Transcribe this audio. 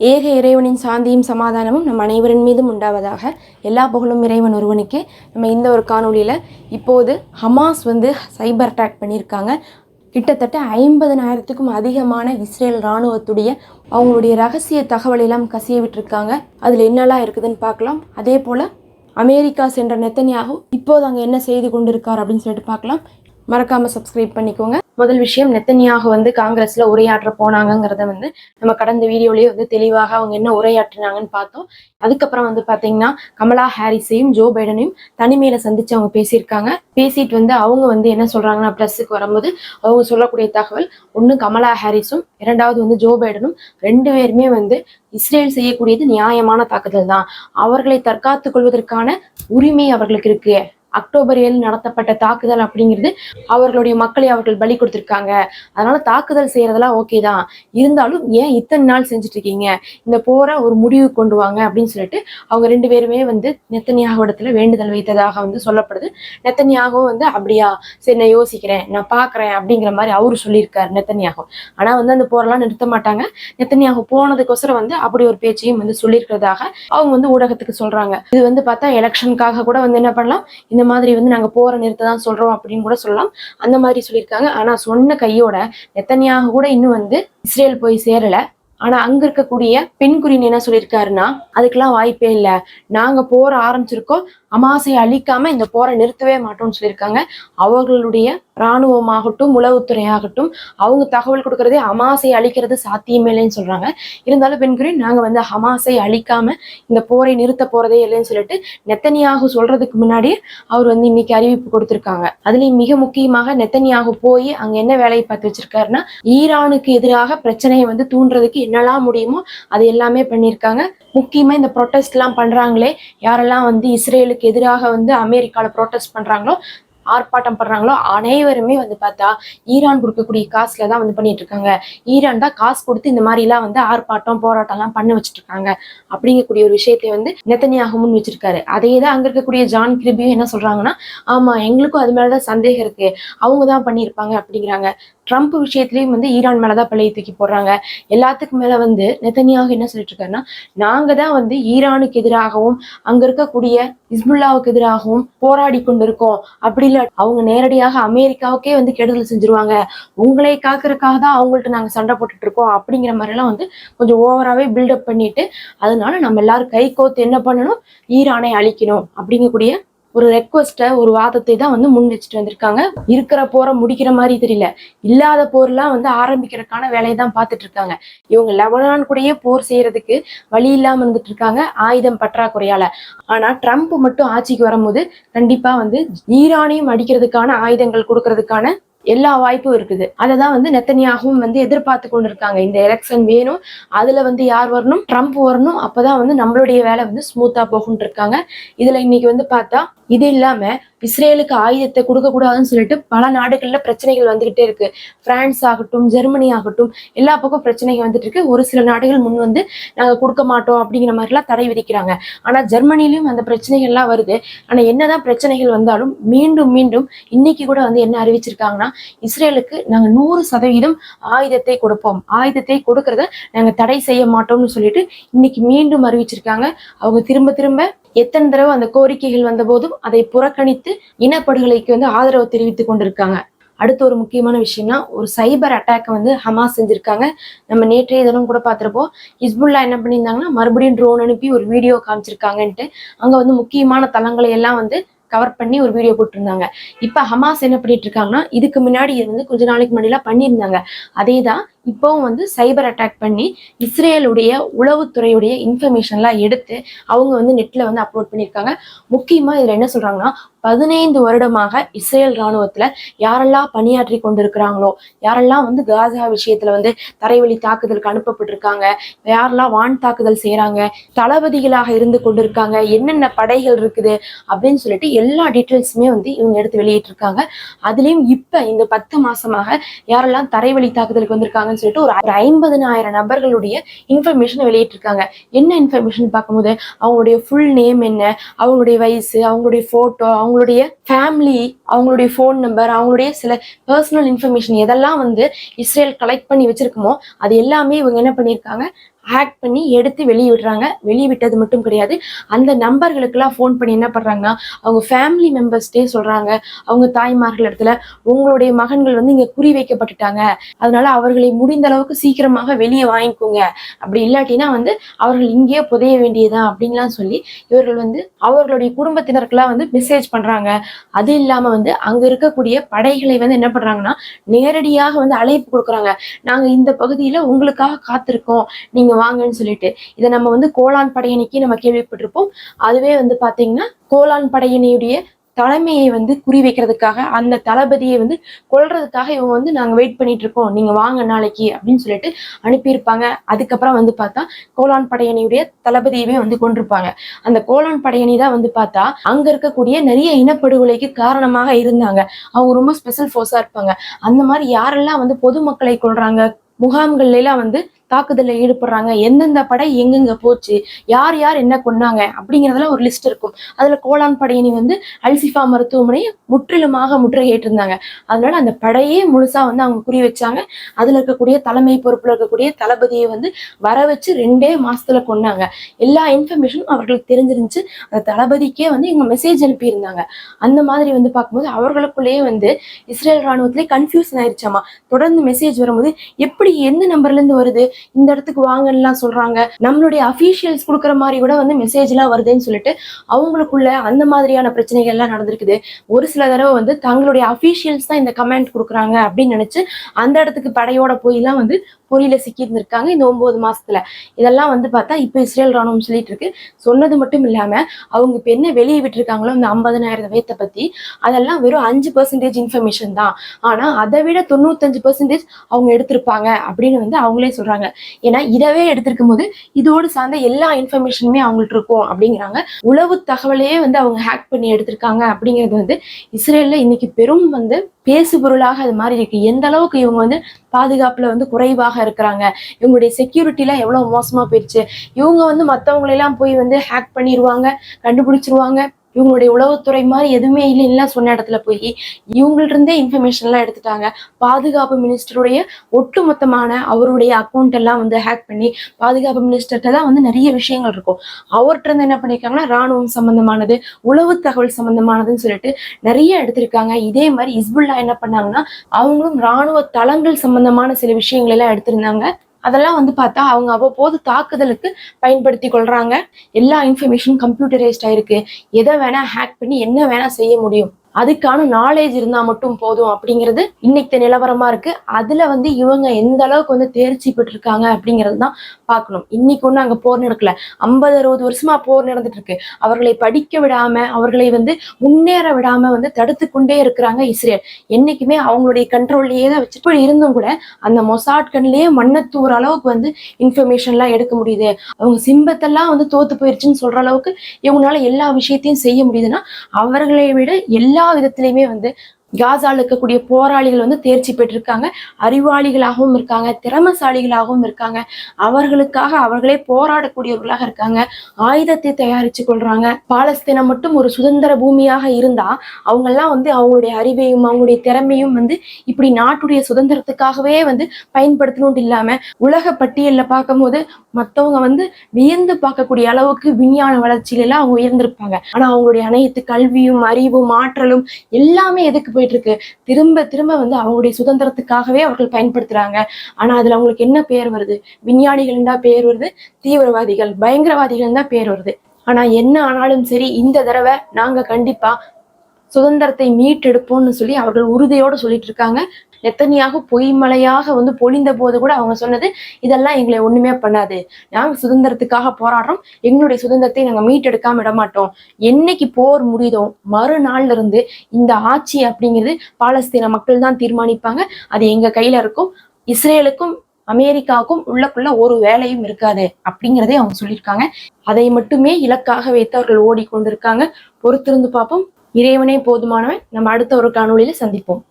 ஏக இறைவனின் சாந்தியும் சமாதானமும் நம் அனைவரின் மீதும் உண்டாவதாக எல்லா புகழும் இறைவன் ஒருவனுக்கே. நம்ம இந்த ஒரு காணொளியில் இப்போது ஹமாஸ் வந்து சைபர் அட்டாக் பண்ணியிருக்காங்க. கிட்டத்தட்ட ஐம்பதனாயிரத்துக்கும் அதிகமான இஸ்ரேல் இராணுவத்துடைய அவங்களுடைய ரகசிய தகவலெல்லாம் கசிய விட்டுருக்காங்க. அதில் என்னெல்லாம் இருக்குதுன்னு பார்க்கலாம். அதே போல் அமெரிக்கா சென்ற நெத்தனியாகும் இப்போது அங்கே என்ன செய்து கொண்டிருக்கார் அப்படின்னு சொல்லிட்டு பார்க்கலாம். மறக்காமல் சப்ஸ்கிரைப் பண்ணிக்கோங்க. முதல் விஷயம் நெத்தனியாக வந்து காங்கிரஸ்ல உரையாற்ற போனாங்கங்கிறத வந்து நம்ம கடந்த வீடியோலயே வந்து தெளிவாக அவங்க என்ன உரையாற்றினாங்கன்னு பார்த்தோம். அதுக்கப்புறம் வந்து பாத்தீங்கன்னா கமலா ஹாரிஸையும் ஜோ பைடனையும் தனிமையில சந்திச்சு அவங்க பேசியிருக்காங்க. பேசிட்டு வந்து அவங்க வந்து என்ன சொல்றாங்கன்னா ப்ளஸ்ஸுக்கு வரும்போது அவங்க சொல்லக்கூடிய தகவல் ஒன்று கமலா ஹாரிஸும் இரண்டாவது வந்து ஜோ பைடனும் ரெண்டு பேருமே வந்து இஸ்ரேல் செய்யக்கூடியது நியாயமான தாக்குதல் தான் அவர்களை தற்காத்துக் கொள்வதற்கான உரிமை அவர்களுக்கு இருக்கு. அக்டோபர் ஏழு நடத்தப்பட்ட தாக்குதல் அப்படிங்கிறது அவர்களுடைய மக்களை அவர்கள் பலி கொடுத்துருக்காங்க. அதனால தாக்குதல் செய்யறதெல்லாம் ஓகே தான். இருந்தாலும் ஏன் இத்தனை நாள் செஞ்சுட்டு இருக்கீங்க இந்த போரை ஒரு முடிவு கொண்டு வாங்க அப்படின்னு சொல்லிட்டு அவங்க ரெண்டு பேருமே வந்து நெத்தனியாகோடத்துல வேண்டுதல் வைத்ததாக வந்து சொல்லப்படுது. நெத்தனியாகவும் வந்து அப்படியா சரி நான் யோசிக்கிறேன் நான் பாக்குறேன் அப்படிங்கிற மாதிரி அவரு சொல்லியிருக்காரு நெத்தனியாகும் ஆனா வந்து அந்த போரெல்லாம் நிறுத்த மாட்டாங்க. நெத்தனியாக போனதுக்கோசரம் வந்து அப்படி ஒரு பேச்சையும் வந்து சொல்லியிருக்கிறதாக அவங்க வந்து ஊடகத்துக்கு சொல்றாங்க. இது வந்து பார்த்தா எலெக்ஷனுக்காக கூட வந்து என்ன பண்ணலாம்? இந்த மாதிரி வந்து நாங்க போற நிறுத்த தான் சொல்றோம் அப்படின்னு கூட சொல்லலாம். அந்த மாதிரி சொல்லியிருக்காங்க. ஆனா சொன்ன கையோட நெத்தனியாக கூட இன்னும் வந்து இஸ்ரேல் போய் சேரல. ஆனா அங்க இருக்கக்கூடிய பெண்குறின் என்ன சொல்லியிருக்காருன்னா அதுக்கெல்லாம் வாய்ப்பே இல்லை. நாங்க போற ஆரம்பிச்சிருக்கோம். அமாசையை அழிக்காம இந்த போரை நிறுத்தவே மாட்டோம்னு சொல்லியிருக்காங்க. அவர்களுடைய இராணுவமாகட்டும் உளவுத்துறை ஆகட்டும் அவங்க தகவல் கொடுக்கறதே அமாசை அழிக்கிறது சாத்தியமே இல்லைன்னு சொல்றாங்க. இருந்தாலும் பெண்குறி நாங்க வந்து ஹமாசை அழிக்காம இந்த போரை நிறுத்த போறதே இல்லைன்னு சொல்லிட்டு நெத்தனியாக சொல்றதுக்கு முன்னாடி அவர் வந்து இன்னைக்கு அறிவிப்பு கொடுத்திருக்காங்க. அதுலயும் மிக முக்கியமாக நெத்தனியாக போய் அங்க என்ன வேலையை பார்த்து வச்சிருக்காருன்னா ஈரானுக்கு எதிராக பிரச்சனையை வந்து தூண்டுறதுக்கு என்னெல்லாம் முடியுமோ அது எல்லாமே பண்ணியிருக்காங்க. முக்கியமா இந்த ப்ரொட்டஸ்ட் எல்லாம் பண்றாங்களே யாரெல்லாம் வந்து இஸ்ரேலுக்கு எதிராக வந்து அமெரிக்கால ப்ரொட்டஸ்ட் பண்றாங்களோ ஆர்ப்பாட்டம் பண்றாங்களோ அனைவருமே வந்து பார்த்தா ஈரான் கொடுக்கக்கூடிய காசுல தான் வந்து பண்ணிட்டு இருக்காங்க. ஈரான் தான் காசு கொடுத்து இந்த மாதிரி எல்லாம் வந்து ஆர்ப்பாட்டம் போராட்டம் எல்லாம் பண்ண வச்சுட்டு இருக்காங்க அப்படிங்கக்கூடிய ஒரு விஷயத்தை வந்து நெத்தனியாக முன் வச்சிருக்காரு. அதே தான் அங்க இருக்கக்கூடிய ஜான் கிரிபியும் என்ன சொல்றாங்கன்னா ஆமா எங்களுக்கும் அது மேலதான் சந்தேகம் இருக்கு. அவங்க தான் பண்ணியிருப்பாங்க அப்படிங்கிறாங்க. ட்ரம்ப் விஷயத்திலயும் வந்து ஈரான் மேலதான் பழைய தூக்கி போடுறாங்க. எல்லாத்துக்கும் மேல வந்து நெத்தனியாக என்ன சொல்லிட்டு இருக்காருன்னா நாங்க தான் வந்து ஈரானுக்கு எதிராகவும் அங்க இருக்கக்கூடிய இஸ்முல்லாவுக்கு எதிராகவும் போராடி கொண்டிருக்கோம். அப்படி இல்ல அவங்க நேரடியாக அமெரிக்காவுக்கே வந்து கெடுதல் செஞ்சிருவாங்க. உங்களை காக்குறதுக்காக தான் அவங்கள்ட்ட நாங்க சண்டை போட்டுட்டு இருக்கோம் அப்படிங்கிற மாதிரி எல்லாம் வந்து கொஞ்சம் ஓவராகவே பில்டப் பண்ணிட்டு அதனால நம்ம எல்லாரும் கை கோத்து என்ன பண்ணணும்? ஈரானை அழிக்கணும். அப்படிங்கக்கூடிய ஒரு ரெக்வஸ்ட்டை ஒரு வாதத்தை தான் வந்து முன் வச்சுட்டு வந்திருக்காங்க. இருக்கிற போரை முடிக்கிற மாதிரி தெரியல. இல்லாத போர்லாம் வந்து ஆரம்பிக்கிறதுக்கான வேலையை தான் பார்த்துட்டு இருக்காங்க. இவங்க லெபனான் கூடயே போர் செய்யறதுக்கு வழி இல்லாம இருந்துட்டு இருக்காங்க ஆயுதம் பற்றாக்குறையால. ஆனா ட்ரம்ப் மட்டும் ஆட்சிக்கு வரும்போது கண்டிப்பா வந்து ஈரானையும் அடிக்கிறதுக்கான ஆயுதங்கள் கொடுக்கறதுக்கான எல்லா வாய்ப்பும் இருக்குது. அதை தான் வந்து நெத்தனியாகவும் வந்து எதிர்பார்த்து கொண்டு இருக்காங்க இந்த எலெக்ஷன் வேணும் அதுல வந்து யார் வரணும் ட்ரம்ப் வரணும் அப்பதான் வந்து நம்மளுடைய வேலை வந்து ஸ்மூத்தா போகும்னு இருக்காங்க. இதுல இன்னைக்கு வந்து பார்த்தா இது இல்லாம இஸ்ரேலுக்கு ஆயுதத்தை கொடுக்க கூடாதுன்னு சொல்லிட்டு பல நாடுகள்ல பிரச்சனைகள் வந்துகிட்டே இருக்கு. பிரான்ஸ் ஆகட்டும் ஜெர்மனி ஆகட்டும் எல்லா பக்கம் பிரச்சனைகள் வந்துட்டு இருக்கு. ஒரு சில நாடுகள் முன் வந்து நாங்க கொடுக்க மாட்டோம் அப்படிங்கிற மாதிரிலாம் தடை விதிக்கிறாங்க. ஆனா ஜெர்மனிலையும் அந்த பிரச்சனைகள்லாம் வருது. ஆனா என்னதான் பிரச்சனைகள் வந்தாலும் மீண்டும் மீண்டும் இன்னைக்கு கூட வந்து என்ன அறிவிச்சிருக்காங்கன்னா இஸ்ரேலுக்கு நாங்க நூறு சதவீதம் ஆயுதத்தை கொடுப்போம். ஆயுதத்தை கொடுக்கறத நாங்க தடை செய்ய மாட்டோம்னு சொல்லிட்டு இன்னைக்கு மீண்டும் அறிவிச்சிருக்காங்க. அவங்க திரும்ப திரும்ப எத்தனை தடவை அந்த கோரிக்கைகள் வந்த போதும் அதை புறக்கணித்து இனப்படுகொலைக்கு வந்து ஆதரவு தெரிவித்துக் கொண்டிருக்காங்க. அடுத்த ஒரு முக்கியமான விஷயம்னா ஒரு சைபர் அட்டாக்கை வந்து ஹமாஸ் செஞ்சிருக்காங்க. நம்ம நேற்றைய தினம் கூட பார்த்துருப்போம். ஹிஸ்புல்லா என்ன பண்ணியிருந்தாங்கன்னா மறுபடியும் ட்ரோன் அனுப்பி ஒரு வீடியோ காமிச்சிருக்காங்கன்ட்டு அங்கே வந்து முக்கியமான தளங்களை எல்லாம் வந்து கவர் பண்ணி ஒரு வீடியோ போட்டிருந்தாங்க. இப்போ ஹமாஸ் என்ன பண்ணிட்டு இருக்காங்கன்னா இதுக்கு முன்னாடி இது வந்து கொஞ்ச நாளைக்கு முன்னாடிலாம் பண்ணியிருந்தாங்க. அதே தான் இப்போவும் வந்து சைபர் அட்டாக் பண்ணி இஸ்ரேலுடைய உளவுத்துறையுடைய இன்ஃபர்மேஷன்லாம் எடுத்து அவங்க வந்து நெட்ல வந்து அப்லோட் பண்ணியிருக்காங்க. முக்கியமா இதில் என்ன சொல்றாங்கன்னா பதினைந்து வருடமாக இஸ்ரேல் இராணுவத்தில் யாரெல்லாம் பணியாற்றி கொண்டிருக்கிறாங்களோ யாரெல்லாம் வந்து காசா விஷயத்துல வந்து தரைவழி தாக்குதலுக்கு அனுப்பப்பட்டிருக்காங்க யாரெல்லாம் வான் தாக்குதல் செய்யறாங்க தளபதிகளாக இருந்து கொண்டிருக்காங்க என்னென்ன படைகள் இருக்குது அப்படின்னு சொல்லிட்டு எல்லா டீட்டெயில்ஸுமே வந்து இவங்க எடுத்து வெளியிட்டிருக்காங்க. அதுலயும் இப்போ இந்த பத்து மாசமாக யாரெல்லாம் தரைவழி தாக்குதலுக்கு வந்திருக்காங்க வந்திருக்காங்கன்னு சொல்லிட்டு ஒரு ஐம்பதனாயிரம் நபர்களுடைய இன்ஃபர்மேஷன் வெளியிட்டிருக்காங்க. என்ன இன்ஃபர்மேஷன் பார்க்கும்போது? அவங்களுடைய ஃபுல் நேம் என்ன? அவங்களுடைய வயசு அவங்களுடைய போட்டோ அவங்களுடைய ஃபேமிலி அவங்களுடைய ஃபோன் நம்பர் அவங்களுடைய சில பர்சனல் இன்ஃபர்மேஷன் எதெல்லாம் வந்து இஸ்ரேல் கலெக்ட் பண்ணி வச்சிருக்கோமோ அது எல்லாமே இவங்க என்ன பண்ணியிருக்காங்க? ஹேக் பண்ணி எடுத்து வெளியே விடுறாங்க. வெளியே விட்டது மட்டும் கிடையாது. அந்த நம்பர்களுக்கெல்லாம் ஃபோன் பண்ணி என்ன பண்ணுறாங்கன்னா அவங்க ஃபேமிலி மெம்பர்ஸ்டே சொல்கிறாங்க அவங்க தாய்மார்கள் இடத்துல உங்களுடைய மகன்கள் வந்து இங்கே குறி வைக்கப்பட்டுட்டாங்க. அதனால அவர்களை முடிந்த அளவுக்கு சீக்கிரமாக வெளியே வாங்கிக்கோங்க. அப்படி இல்லாட்டினா வந்து அவர்கள் இங்கேயே புதைய வேண்டியதா அப்படின்லாம் சொல்லி இவர்கள் வந்து அவர்களுடைய குடும்பத்தினருக்கெல்லாம் வந்து மெசேஜ் பண்றாங்க. அது இல்லாம வந்து அங்க இருக்கக்கூடிய படைகளை வந்து என்ன பண்றாங்கன்னா நேரடியாக வந்து அழைப்பு கொடுக்குறாங்க. நாங்கள் இந்த பகுதியில் உங்களுக்காக காத்திருக்கோம். நீங்க வாங்கன்னு சொல்லிட்டு. இதை நம்ம வந்து கோலான் படையணிக்கு நம்ம கேள்விப்பட்டிருப்போம். அதுவே வந்து பாத்தீங்கன்னா கோலான் படையணியுடைய தலைமையை வந்து குறி வைக்கிறதுக்காக அந்த தளபதியை வந்து கொல்றதுக்காக இவங்க வந்து நாங்க வெயிட் பண்ணிட்டு இருக்கோம் நீங்க வாங்க நாளைக்கு அப்படின்னு சொல்லிட்டு அனுப்பியிருப்பாங்க. அதுக்கப்புறம் வந்து பார்த்தா கோலான் படையணியுடைய தளபதியவே வந்து கொண்டிருப்பாங்க அந்த கோலான் படையணி தான் வந்து பார்த்தா அங்க இருக்கக்கூடிய நிறைய இனப்படுகொலைக்கு காரணமாக இருந்தாங்க. அவங்க ரொம்ப ஸ்பெஷல் ஃபோர்ஸா இருப்பாங்க. அந்த மாதிரி யாரெல்லாம் வந்து பொதுமக்களை கொள்றாங்க முகாம்கள்லாம் வந்து தாக்குதலில் ஈடுபடுறாங்க. எந்தெந்த படை எங்கெங்க போச்சு யார் யார் என்ன கொன்னாங்க அப்படிங்கிறதெல்லாம் ஒரு லிஸ்ட் இருக்கும். அதில் கோலான் படையணி வந்து அல்சிஃபா மருத்துவமனையை முற்றிலுமாக முற்றுகையிட்டிருந்தாங்க. அதனால அந்த படையே முழுசா வந்து அவங்க குறி வச்சாங்க. அதில் இருக்கக்கூடிய தலைமை பொறுப்பில் இருக்கக்கூடிய தளபதியை வந்து வர வச்சு ரெண்டே மாசத்துல கொன்னாங்க. எல்லா இன்ஃபர்மேஷனும் அவர்களுக்கு தெரிஞ்சிருந்துச்சு. அந்த தளபதிக்கே வந்து இவங்க மெசேஜ் அனுப்பியிருந்தாங்க. அந்த மாதிரி வந்து பார்க்கும்போது அவர்களுக்குள்ளேயே வந்து இஸ்ரேல் ராணுவத்திலே கன்ஃபியூஷன் ஆயிருச்சாமா? தொடர்ந்து மெசேஜ் வரும்போது எப்படி எந்த நம்பர்ல இருந்து வருது? இந்த இடத்துக்கு வாங்கலாம் சொல்றாங்க. நம்மளுடைய அஃபீஷியல்ஸ் கொடுக்குற மாதிரி கூட வந்து மெசேஜ் எல்லாம் வருதுன்னு சொல்லிட்டு அவங்களுக்குள்ள அந்த மாதிரியான பிரச்சனைகள் எல்லாம் நடந்திருக்குது. ஒரு சில தடவை வந்து தங்களுடைய அஃபீஷியல்ஸ் தான் இந்த கமெண்ட் கொடுக்குறாங்க அப்படின்னு நினைச்சு அந்த இடத்துக்கு படையோட போயெல்லாம் வந்து பொறியில சிக்கி இருந்திருக்காங்க இந்த ஒன்பது மாசத்துல. இதெல்லாம் வந்து பார்த்தா இப்போ இஸ்ரேல் ராணுவம் சொல்லிட்டு இருக்கு. சொன்னது மட்டும் இல்லாம அவங்க இப்போ என்ன வெளியே விட்டுருக்காங்களோ இந்த ஐம்பதனாயிரம் வேத்தை பத்தி அதெல்லாம் வெறும் அஞ்சு பர்சன்டேஜ் இன்ஃபர்மேஷன் தான். ஆனா அதை விட தொண்ணூத்தஞ்சு பர்சன்டேஜ் அவங்க எடுத்திருப்பாங்க அப்படின்னு வந்து அவங்களே சொல்றாங்க. ஏன்னா இதவே எடுத்திருக்கும் போது இதோடு சார்ந்த எல்லா இன்ஃபர்மேஷனுமே அவங்கள்ட்ட இருக்கும் அப்படிங்கிறாங்க. உளவு தகவலையே வந்து அவங்க ஹேக் பண்ணி எடுத்திருக்காங்க அப்படிங்கிறது வந்து இஸ்ரேல்ல இன்னைக்கு பெரும் வந்து பேசு பொருளாக அது மாதிரி இருக்கு. எந்த அளவுக்கு இவங்க வந்து பாதுகாப்புல வந்து குறைவாக இருக்கிறாங்க? இவங்களுடைய செக்யூரிட்டிலாம் எவ்வளவு மோசமா போயிடுச்சு இவங்க வந்து மற்றவங்களெல்லாம் போய் வந்து ஹேக் பண்ணிடுவாங்க கண்டுபிடிச்சிருவாங்க. இவங்களுடைய உளவுத்துறை மாதிரி எதுவுமே இல்லைன்னா சொன்ன இடத்துல போய் இவங்கள்ட்ட இன்ஃபர்மேஷன்லாம் எடுத்துட்டாங்க. பாதுகாப்பு மினிஸ்டருடைய ஒட்டுமொத்தமான அவருடைய அக்கௌண்ட் எல்லாம் வந்து ஹேக் பண்ணி பாதுகாப்பு மினிஸ்டர்கிட்ட தான் வந்து நிறைய விஷயங்கள் இருக்கும். அவர்கிட்ட இருந்து என்ன பண்ணியிருக்காங்கன்னா ராணுவம் சம்பந்தமானது உளவு தகவல் சம்பந்தமானதுன்னு சொல்லிட்டு நிறைய எடுத்திருக்காங்க. இதே மாதிரி இஸ்புல்லா என்ன பண்ணாங்கன்னா அவங்களும் ராணுவ தளங்கள் சம்பந்தமான சில விஷயங்கள் எல்லாம் எடுத்திருந்தாங்க. அதெல்லாம் வந்து பார்த்தா அவங்க அவ்வப்போது தாக்குதலுக்கு பயன்படுத்தி கொள்றாங்க. எல்லா இன்ஃபர்மேஷனும் கம்ப்யூட்டரைஸ்ட் ஆயிருக்கு. எதை வேணா ஹேக் பண்ணி என்ன வேணா செய்ய முடியும். அதுக்கான நாலேஜ் இருந்தா மட்டும் போதும் அப்படிங்கிறது இன்னைக்கு நிலவரமா இருக்கு. அதுல வந்து இவங்க எந்த அளவுக்கு வந்து தேர்ச்சி பெற்றிருக்காங்க அப்படிங்கிறது தான் பார்க்கணும். இன்னைக்கு ஒண்ணு அங்க போர் நடக்கல. ஐம்பது அறுபது வருஷமா போர் நடந்துட்டு இருக்கு. அவர்களை படிக்க விடாம அவர்களை வந்து முன்னேற விடாம வந்து தடுத்து கொண்டே இருக்கிறாங்க இஸ்ரேல். என்னைக்குமே அவங்களுடைய கண்ட்ரோல்லையே தான் வச்சு இப்படி இருந்தும் கூட அந்த மொசாட் கண்ணிலேயே மண்ணத்தூர் அளவுக்கு வந்து இன்ஃபர்மேஷன்லாம் எடுக்க முடியுது. அவங்க சிம்பத்தெல்லாம் வந்து தோத்து போயிருச்சுன்னு சொல்ற அளவுக்கு இவங்களால எல்லா விஷயத்தையும் செய்ய முடியுதுன்னா அவர்களை விட எல்லா விதத்திலையுமே வந்து காசாவில் இருக்கக்கூடிய போராளிகள் வந்து தேர்ச்சி பெற்றிருக்காங்க. அறிவாளிகளாகவும் இருக்காங்க திறமசாலிகளாகவும் இருக்காங்க. அவர்களுக்காக அவர்களே போராடக்கூடியவர்களாக இருக்காங்க. ஆயுதத்தை தயாரிச்சு கொள்றாங்க. பாலஸ்தீனம் மட்டும் ஒரு சுதந்திர பூமியாக இருந்தா அவங்கெல்லாம் வந்து அவங்களுடைய அறிவையும் அவங்களுடைய திறமையும் வந்து இப்படி நாட்டுடைய சுதந்திரத்துக்காகவே வந்து பயன்படுத்தணும்னு இல்லாம உலக பட்டியலில் பார்க்கும்போது மற்றவங்க வந்து வியந்து பார்க்கக்கூடிய அளவுக்கு விஞ்ஞான வளர்ச்சியில எல்லாம் அவங்க உயர்ந்திருப்பாங்க. ஆனா அவங்களுடைய அனைத்து கல்வியும் அறிவும் ஆற்றலும் எல்லாமே எதுக்கு போயிட்டு இருக்கு திரும்ப திரும்ப வந்து அவங்களுடைய சுதந்திரத்துக்காகவே அவர்கள் பயன்படுத்துறாங்க. ஆனா அதுல அவங்களுக்கு என்ன பேர் வருது? விஞ்ஞானிகள் தான் பேர் வருது தீவிரவாதிகள் பயங்கரவாதிகள் தான் பேர் வருது. ஆனா என்ன ஆனாலும் சரி இந்த தடவை நாங்க கண்டிப்பா சுதந்திரத்தை மீட்டெடுப்போம்னு சொல்லி அவர்கள் உறுதியோட சொல்லிட்டு இருக்காங்க நெத்தனியாக பொய்மலையாக வந்து பொழிந்த போது கூட அவங்க சொன்னது இதெல்லாம் எங்களை ஒண்ணுமே பண்ணாது. நாங்க சுதந்திரத்துக்காக போராடுறோம். எங்களுடைய சுதந்திரத்தை நாங்க மீட்டெடுக்காம விட மாட்டோம் என்னைக்கு போர் முடியுதோ மறுநாள்ல இருந்து இந்த ஆட்சி அப்படிங்கிறது பாலஸ்தீன மக்கள் தான் தீர்மானிப்பாங்க. அது எங்க கையில இருக்கும். இஸ்ரேலுக்கும் அமெரிக்காவுக்கும் உள்ளக்குள்ள ஒரு வேலையும் இருக்காது. அப்படிங்கிறதே அவங்க சொல்லியிருக்காங்க. அதை மட்டுமே இலக்காக வைத்து அவர்கள் ஓடிக்கொண்டிருக்காங்க. பொறுத்திருந்து பார்ப்போம். இறைவனே போதுமானவன். நம்ம அடுத்த ஒரு காணொலியில சந்திப்போம்.